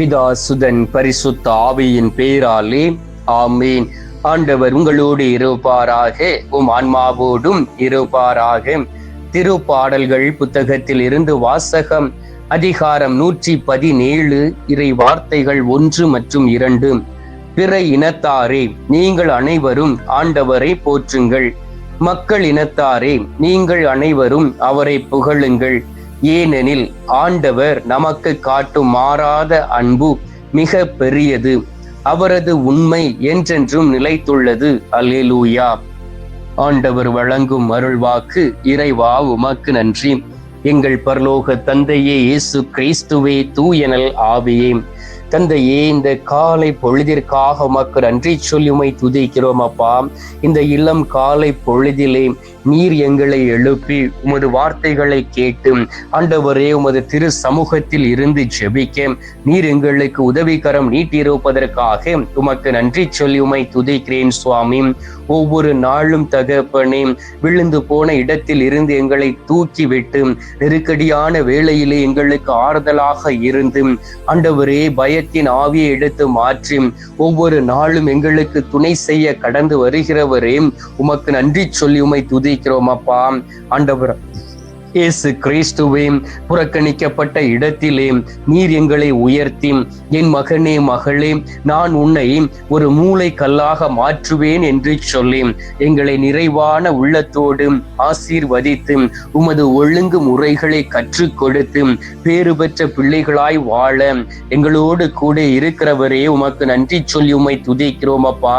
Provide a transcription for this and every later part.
பிதா சுதன் பரிசுத்த ஆவியின் பெயராலே ஆமீன். ஆண்டவர் உங்களோடு இருப்பாராக உம் ஆன்மாவோடும் இருப்பாராக. திருப்பாடல்கள் புத்தகத்தில் இருந்து வாசகம் அதிகாரம் நூற்றி பதினேழு இறை வார்த்தைகள் ஒன்று மற்றும் இரண்டு. பிற இனத்தாரே நீங்கள் அனைவரும் ஆண்டவரை போற்றுங்கள். மக்கள் இனத்தாரே நீங்கள் அனைவரும் அவரை புகழுங்கள். ஏனெனில் ஆண்டவர் நமக்கு காட்டும் மாறாத அன்பு மிக பெரியது. அவரது உண்மை என்றென்றும் நிலைத்துள்ளது. அலேலூயா ஆண்டவர் வழங்கும் அருள்வாக்கு இறைவா உமக்கு நன்றி. எங்கள் பரலோக தந்தையே இயேசு கிறிஸ்துவே தூயனல் ஆவியே. தந்தையே இந்த காலை பொழுதிற்காக உமக்கு நன்றி சொல்லி உமை துதிக்கிறோம் அப்பா. இந்த இளம் காலை பொழுதிலே நீர் எங்களை எழுப்பி உமது வார்த்தைகளை கேட்டு ஆண்டவரே உமது திரு சமூகத்தில் இருந்து ஜெபிக்க. நீர் எங்களுக்கு உதவிகரம் நீட்டியிருப்பதற்காக உமக்கு நன்றி சொல்லி உமை துதிக்கிறேன் சுவாமி. ஒவ்வொரு நாளும் தகப்பனே விழுந்து போன இடத்தில் இருந்து எங்களை தூக்கி விட்டு நெருக்கடியான வேளையிலே எங்களுக்கு ஆறுதலாக இருந்து ஆண்டவரே பயத்தின் ஆவியை எடுத்து மாற்றி ஒவ்வொரு நாளும் எங்களுக்கு துணை செய்ய கடந்து வருகிறவரே உமக்கு நன்றி சொல்லி உமை துதிக்கிறோம் அப்பா. ஆண்டவர். இயேசு கிறிஸ்துவே புறக்கணிக்கப்பட்ட இடத்திலே நீர் எங்களை உயர்த்தி. என் மகனே மகளே நான் உன்னை ஒரு மூளை கல்லாக மாற்றுவேன் என்று சொல்லி எங்களை நிறைவான உள்ளத்தோடு ஆசீர்வதித்து உமது ஒழுங்கு முறைகளை கற்றுக் கொடுத்து பேறு பெற்ற பிள்ளைகளாய் வாழ எங்களோடு கூட இருக்கிறவரே உமக்கு நன்றி சொல்லி உமை துதிக்கிறோம் அப்பா.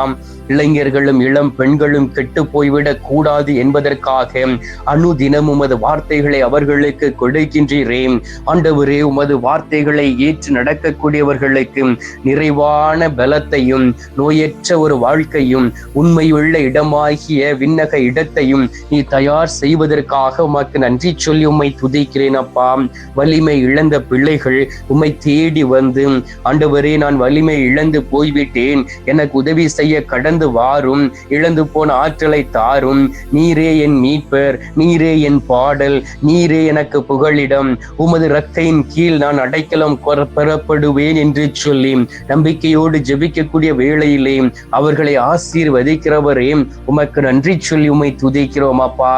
இளைஞர்களும் இளம் பெண்களும் கெட்டு போய்விடக் கூடாது என்பதற்காக அனுதினம் உமது வார்த்தைகளை அவர்களுக்கு கொடுக்கின்றீரே. ஆண்டவரே உமது வார்த்தைகளை ஏற்று நடக்கக்கூடியவர்களுக்கு நிறைவான பலத்தையும் நோயற்ற ஒரு வாழ்க்கையும் உண்மையுள்ள இடமாகிய விண்ணக இடத்தையும் நீ தயார் செய்வதற்காக உமக்கு நன்றி சொல்லி உம்மை துதிக்கிறேன் அப்பா. வலிமை இழந்த பிள்ளைகள் உம்மை தேடி வந்து ஆண்டவரே நான் வலிமை இழந்து போய்விட்டேன். எனக்கு உதவி செய்ய கடந்த இழந்து வாரும் இழந்து போன ஆற்றலை தாரும். நீரே என் மீட்பர் நீரே என் பாடல் நீரே எனக்கு புகழிடம் உமது ரக்கையின் கீழ் நான் அடைக்கலம் பெறப்படுவேன் என்று சொல்லி நம்பிக்கையோடு ஜெபிக்கக்கூடிய வேளையிலே அவர்களை ஆசீர்வதிக்கிறவரே உமக்கு நன்றி சொல்லி உமை துதிக்கிறோம் அப்பா.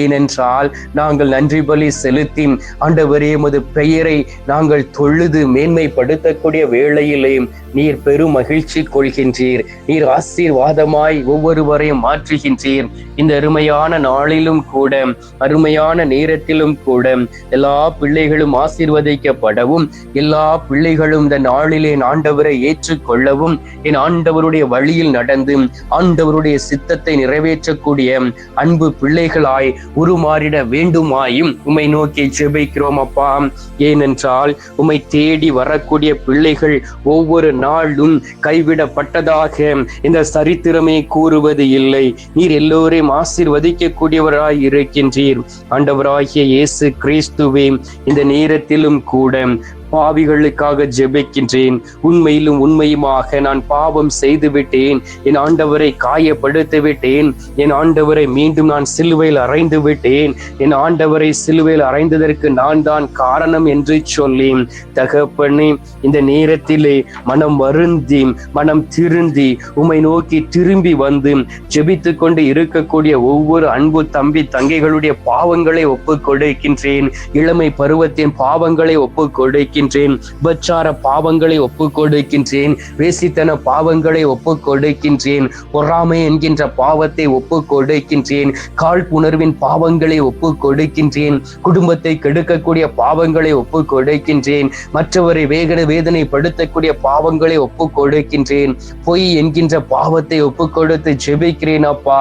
ஏனென்றால் நாங்கள் நன்றி பலி செலுத்தி ஆண்டவரே உமது பெயரை நாங்கள் தொழுது மேன்மைப்படுத்தக்கூடிய வேளையிலே நீர் பெரும் மகிழ்ச்சி கொள்கின்றீர். நீர் ஆசீர்வாத வாதமாய் ஒவ்வொருவரையும் மாற்றுகின்றீர் இந்த அருமையான நாளிலும் கூட அருமையான நேரத்திலும் கூட எல்லா பிள்ளைகளும் ஆசீர்வதிக்கப்படவும் எல்லா பிள்ளைகளும் இந்த நாளிலே ஆண்டவரை ஏற்றுக்கொள்ளவும் என் ஆண்டவருடைய வழியில் நடந்து ஆண்டவருடைய சித்தத்தை நிறைவேற்றக்கூடிய அன்பு பிள்ளைகளாய் உருமாறிட வேண்டுமாயும் உமை நோக்கி ஜெபிக்கிறோம் அப்பா. ஏனென்றால் உமை தேடி வரக்கூடிய பிள்ளைகள் ஒவ்வொரு நாளும் கைவிடப்பட்டதாக இந்த சரித்திரமே கூறுவது இல்லை. நீர் எல்லோரையும் ஆசிர்வதிக்கக்கூடியவராய் இருக்கின்றீர். ஆண்டவராகிய இயேசு கிறிஸ்துவே இந்த நேரத்திலும் கூட பாவிகளுக்காக ஜெபிக்கின்றேன். உண்மையிலும் உண்மையுமாக நான் பாவம் செய்து விட்டேன் என் ஆண்டவரை காயப்படுத்தி விட்டேன் என் ஆண்டவரை மீண்டும் நான் சிலுவையில் அறைந்து விட்டேன். என் ஆண்டவரை சிலுவையில் அறைந்ததற்கு நான் தான் காரணம் என்று சொல்லி தகப்பனே இந்த நேரத்திலே மனம் வருந்தி மனம் திருந்தி உம்மை நோக்கி திரும்பி வந்து ஜெபித்து கொண்டு இருக்கக்கூடிய ஒவ்வொரு அன்பு தம்பி தங்கைகளுடைய பாவங்களை ஒப்புக் கொடுக்கின்றேன் இளமை பருவத்தின் பாவங்களை ஒப்புக் கொடுக்கின்றேன் உபச்சார பாவங்களை ஒப்புக் கொடுக்கின்றேன் வேசித்தன பாவங்களை ஒப்புக் கொடுக்கின்றேன் பொறாமை என்கின்ற பாவத்தை ஒப்புக் கொடுக்கின்றேன் காழ்ப்புணர்வின் பாவங்களை ஒப்புக் கொடுக்கின்றேன் குடும்பத்தை கெடுக்கக்கூடிய பாவங்களை ஒப்புக் கொடுக்கின்றேன் மற்றவரை வேகன வேதனைப்படுத்தக்கூடிய பாவங்களை ஒப்புக் கொடுக்கின்றேன் பொய் என்கின்ற பாவத்தை ஒப்புக் கொடுத்து ஜெபிக்கிறேன் அப்பா.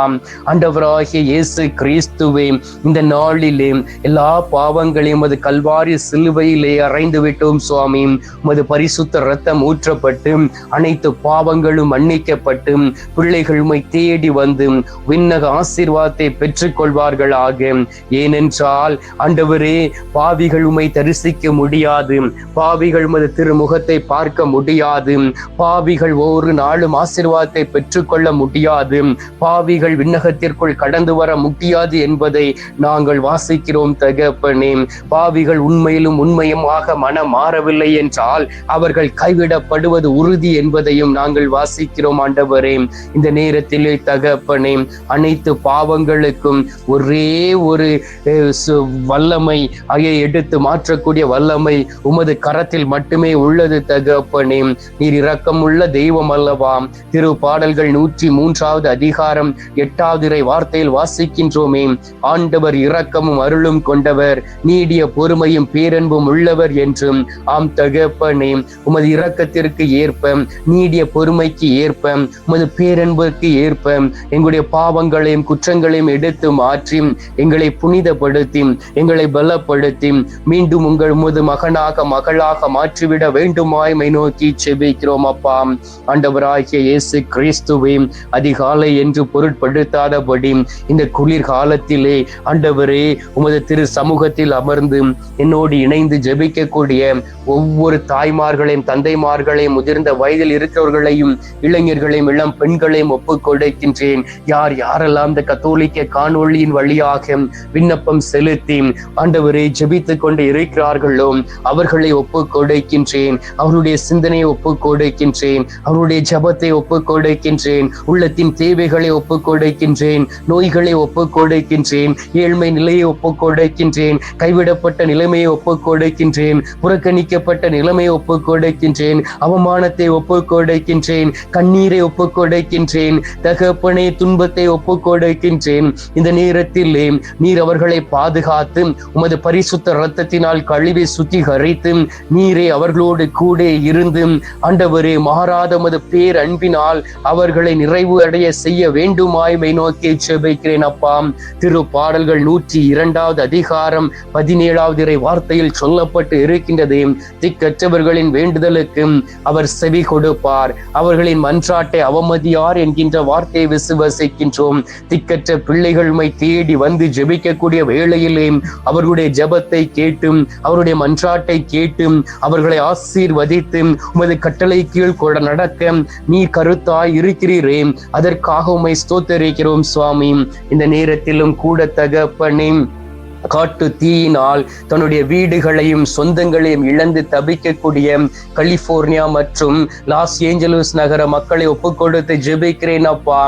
ஆண்டவராகிய இயேசு கிறிஸ்துவே இந்த நாளிலே எல்லா பாவங்களையும் அது கல்வாரி சிலுவையிலே அறைந்து விட்டு விட்டோம் சுவாமி உமது பரிசுத்த ரத்தம் ஊற்றப்பட்டு அனைத்து பாவங்களும் மன்னிக்கப்பட்டு பிள்ளைகள் உமை தேடி வந்து விண்ணக ஆசீர்வாதத்தை பெற்றுக்கொள்வார்களாக. ஏனென்றால் அண்டவரே பாவிகள் உமை தரிசிக்க முடியாது. பாவிகள் உமது திருமுகத்தை பார்க்க முடியாது. பாவிகள் ஒவ்வொரு நாளும் ஆசீர்வாதத்தை பெற்றுக்கொள்ள முடியாது. பாவிகள் விண்ணகத்திற்குள் கடந்து வர முடியாது என்பதை நாங்கள் வாசிக்கிறோம் தகப்பனே. பாவிகள் உண்மையிலும் உண்மையுமாக மனம் மாறவில்லை என்றால் அவர்கள் கைவிடப்படுவது உறுதி என்பதையும் நாங்கள் வாசிக்கிறோம் ஆண்டவரே. இந்த நேரத்திலே தகப்பனே அனைத்து பாவங்களுக்கும் ஒரே ஒரு வல்லமை அங்கே எடுத்து மாற்றக்கூடிய வல்லமை உமது கரத்தில் மட்டுமே உள்ளது தகப்பனே. நீர் இரக்கமுள்ள தெய்வம் அல்லவா? திரு பாடல்கள் நூற்றி மூன்றாவது அதிகாரம் எட்டாவது இறை வார்த்தையில் வாசிக்கின்றோமே. ஆண்டவர் இரக்கமும் அருளும் கொண்டவர் நீடிய பொறுமையும் பேரன்பும் உள்ளவர் என்றும் ஆம் தகப்பனே உமது இரக்கத்திற்கு ஏற்ப நீடிய பொறுமைக்கு ஏற்ப உமது பேரன்புக்கு ஏற்ப எங்களுடைய பாவங்களையும் குற்றங்களையும் எடுத்து மாற்றி எங்களை புனிதப்படுத்தி எங்களை பலப்படுத்தி மீண்டும் உங்கள் முது மகனாக மகளாக மாற்றிவிட வேண்டுமாய் மை நோக்கி செபிக்கிறோம் அப்பா. ஆண்டவராகிய இயேசு கிறிஸ்துவை அதிகாலை என்று பொருட்படுத்தாதபடி இந்த குளிர் காலத்திலே ஆண்டவரே உமது திரு சமூகத்தில் அமர்ந்து என்னோடு இணைந்து ஜெபிக்கக்கூடிய ஒவ்வொரு தாய்மார்களையும் தந்தைமார்களையும் முதிர்ந்த வயதில் இருக்கிறவர்களையும் இளைஞர்களையும் இளம் பெண்களையும் ஒப்புக்கொடுக்கின்றேன் யார் யாரெல்லாம் இந்த கத்தோலிக்க காணொளியின் வழியாக விண்ணப்பம் செலுத்தி ஆண்டவரை ஜெபித்துக் கொண்டு இருக்கிறார்களோ அவர்களை ஒப்புக்கொடுக்கின்றேன் அவருடைய சிந்தனையை ஒப்புக்கொடுக்கின்றேன் அவருடைய ஜபத்தை ஒப்புக்கொடுக்கின்றேன் உள்ளத்தின் தேவைகளை ஒப்புக்கொடுக்கின்றேன் நோய்களை ஒப்புக்கொடுக்கின்றேன் ஏழ்மை நிலையை ஒப்புக்கொடுக்கின்றேன் கைவிடப்பட்ட நிலைமையை ஒப்புக்கொடுக்கின்றேன் புறக்க புறக்கணிக்கப்பட்ட நிலைமையை ஒப்புக் கொடுக்கின்றேன் அவமானத்தை ஒப்புக் கொடுக்கின்றேன் கண்ணீரை ஒப்புக் கொடுக்கின்றேன் தகப்பனை துன்பத்தை ஒப்புக் கொடுக்கின்றேன் இந்த நேரத்திலே நீர் அவர்களை பாதுகாத்து உமது பரிசுத்த இரத்தத்தினால் கழுவி சுத்திகரித்து நீரே அவர்களோடு கூட இருந்து ஆண்டவரே மாறாத உமது பேர் அன்பினால் அவர்களை நிறைவு அடைய செய்ய வேண்டுமாய்மை நோக்கி செபிக்கிறேன் அப்பா. திரு பாடல்கள் நூற்றி இரண்டாவது அதிகாரம் பதினேழாவது இறை வார்த்தையில் சொல்லப்பட்டு இருக்கின்றது. திக்கற்றவர்களின் வேண்டுதலுக்கு அவர் செவி கொடுப்பார். அவர்களின் மன்றாட்டை அவமதியார் என்கின்ற வார்த்தையை விசுவசிக்கின்றோம். திக்கற்ற பிள்ளைகள் தேடி வந்து ஜெபிக்கக்கூடிய வேளையிலே அவர்களுடைய ஜெபத்தை கேட்டும் அவருடைய மன்றாட்டை கேட்டும் அவர்களை ஆசீர்வதித்து உமது கட்டளை கீழ் கூட நடக்க நீ கருத்தாய் இருக்கிறீரே. அதற்காக உம்மை ஸ்தோத்தரிக்கிறோம் சுவாமி. இந்த நேரத்திலும் கூட தகப்பனே காட்டு தீயினால் தன்னுடைய வீடுகளையும் சொந்தங்களையும் இழந்து தவிக்கக்கூடிய கலிபோர்னியா மற்றும் லாஸ் ஏஞ்சலஸ் நகர மக்களை ஒப்புக்கொடுத்து ஜெபிக்கிறேன் அப்பா.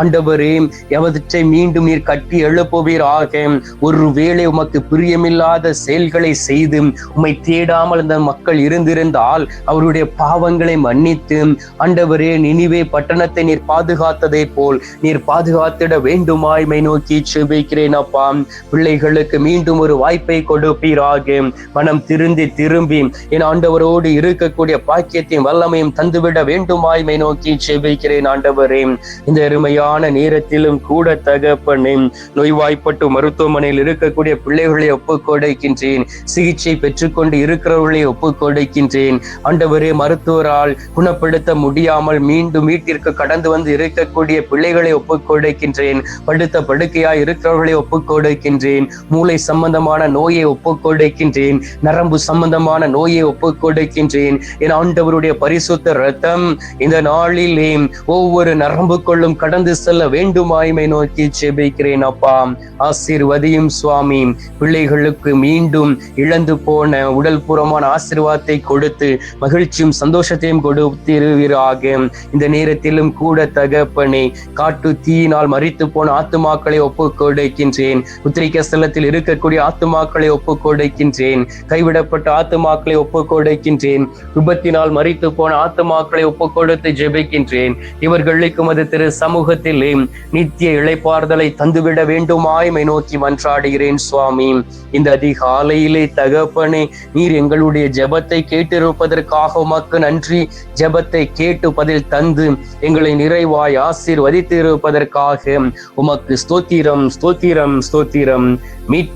ஆண்டவரே எவற்றை மீண்டும் நீர் கட்டி எழுப்புவீர் ஆக ஒருவேளை உமக்கு பிரியமில்லாத செயல்களை செய்து உம்மை தேடாமல் அந்த மக்கள் இருந்திருந்தால் அவருடைய பாவங்களை மன்னித்து ஆண்டவரே நினைவே பட்டணத்தை நீர் பாதுகாத்ததை போல் நீர் பாதுகாத்திட வேண்டுமாய்மை நோக்கி ஜெபிக்கிறேன் அப்பா. பிள்ளைகளுக்கு மீண்டும் ஒரு வாய்ப்பை கொடுப்பீராக. மனம் திருந்தி திரும்பி என் ஆண்டவரோடு இருக்கக்கூடிய பாக்கியத்தையும் வல்லமையும் தந்துவிட வேண்டுமாய்மை நோக்கி செபிக்கிறேன் ஆண்டவரே. இந்த அருமையான நேரத்திலும் கூட தகப்பனே நோய்வாய்ப்பட்டு மருத்துவமனையில் இருக்கக்கூடிய பிள்ளைகளை ஒப்புக்கொடுக்கின்றேன். சிகிச்சை பெற்றுக்கொண்டு இருக்கிறவர்களை ஒப்புக்கொடுக்கின்றேன். ஆண்டவரே மருத்துவரால் குணப்படுத்த முடியாமல் மீண்டும் வீட்டிற்கு கடந்து வந்து இருக்கக்கூடிய பிள்ளைகளை ஒப்புக்கொடுக்கின்றேன். படுத்த படுக்கையாய் இருக்கிறவர்களை ஒப்புக் மூளை மூளை சம்பந்தமான நோயை ஒப்புக்கொடுக்கின்றேன். நரம்பு சம்பந்தமான நோயை ஒப்புக்கொடுக்கின்றேன். என் ஆண்டவருடைய பரிசுத்த ரத்தம் இந்த நாளிலே ஒவ்வொரு நரம்புக்குள்ளும் கடந்து செல்ல வேண்டுமாய்மை நோக்கி செபிக்கிறேன் அப்பா. ஆசீர்வதியும் சுவாமி. பிள்ளைகளுக்கு மீண்டும் இழந்து போன உடல் புறமான ஆசீர்வாதத்தை கொடுத்து மகிழ்ச்சியும் சந்தோஷத்தையும் கொடுத்திருவீராக. இந்த நேரத்திலும் கூட தகப்பனை காட்டு தீயினால் மறித்து போன ஆத்துமாக்களை ஒப்புக் கொடுக்கின்றேன் உத்திரிக்க ஸ்தலத்தில் இருக்கக்கூடிய ஆத்துமாக்களை ஒப்புக் கொடுக்கின்றேன் கைவிடப்பட்ட ஆத்துமாக்களை ஒப்புக் கொடுக்கின்றேன் விபத்தினால் மறித்து போன ஆத்துமாக்களை ஒப்புக் கொடுத்து ஜெபிக்கின்றேன். இவர்களுக்கும் அது திரு சமூகத்திலே நித்திய இழைப்பார்தலை தந்துவிட வேண்டுமாய்மை நோக்கி மன்றாடுகிறேன் சுவாமி. இந்த அதிகாலையிலே தகப்பனே நீர் எங்களுடைய ஜெபத்தை கேட்டிருப்பதற்காக உமக்கு நன்றி. ஜெபத்தை கேட்டு பதில் தந்து எங்களை நிறைவாய் ஆசீர்வதித்து இருப்பதற்காக உமக்கு ஸ்தோத்திரம் ஸ்தோத்திரம் ஸ்தோத்திரம். மீட்பு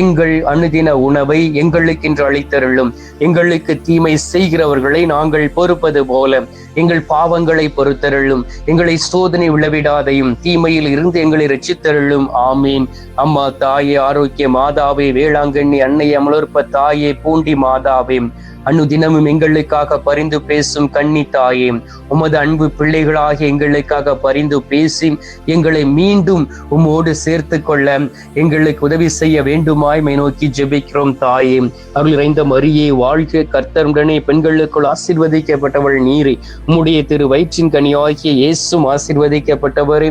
எங்கள் அனுதின உணவை எங்களுக்கென்று அளித்தருளும். எங்களுக்கு தீமை செய்கிறவர்களை நாங்கள் பொறுப்பது போல எங்கள் பாவங்களை பொறுத்தருளும். எங்களை சோதனை விழவிடாதையும் தீமையில் இருந்து எங்களை ரட்சித்தருளும் ஆமீன். அம்மா தாயே ஆரோக்கிய மாதாவே வேளாங்கண்ணி அன்னை அமலோற்ப தாயே பூண்டி மாதாவே. அனுதினமும் எங்களுக்காக பரிந்து பேசும் கண்ணி தாயே உமது அன்பு பிள்ளைகளாக எங்களுக்காக பரிந்து பேசி எங்களை மீண்டும் உம்மோடு சேர்த்து கொள்ள எங்களுக்கு உதவி செய்ய வேண்டுமாய் மை நோக்கி ஜெபிக்கிறோம் தாயே. அருள் இறைந்த மரியே வாழ்க கர்த்தருடனே பெண்களுக்குள் ஆசிர்வதிக்கப்பட்டவள் நீரே. உம்முடைய திரு வயிற்றின் கனியாகிய இயேசும் ஆசிர்வதிக்கப்பட்டவரே.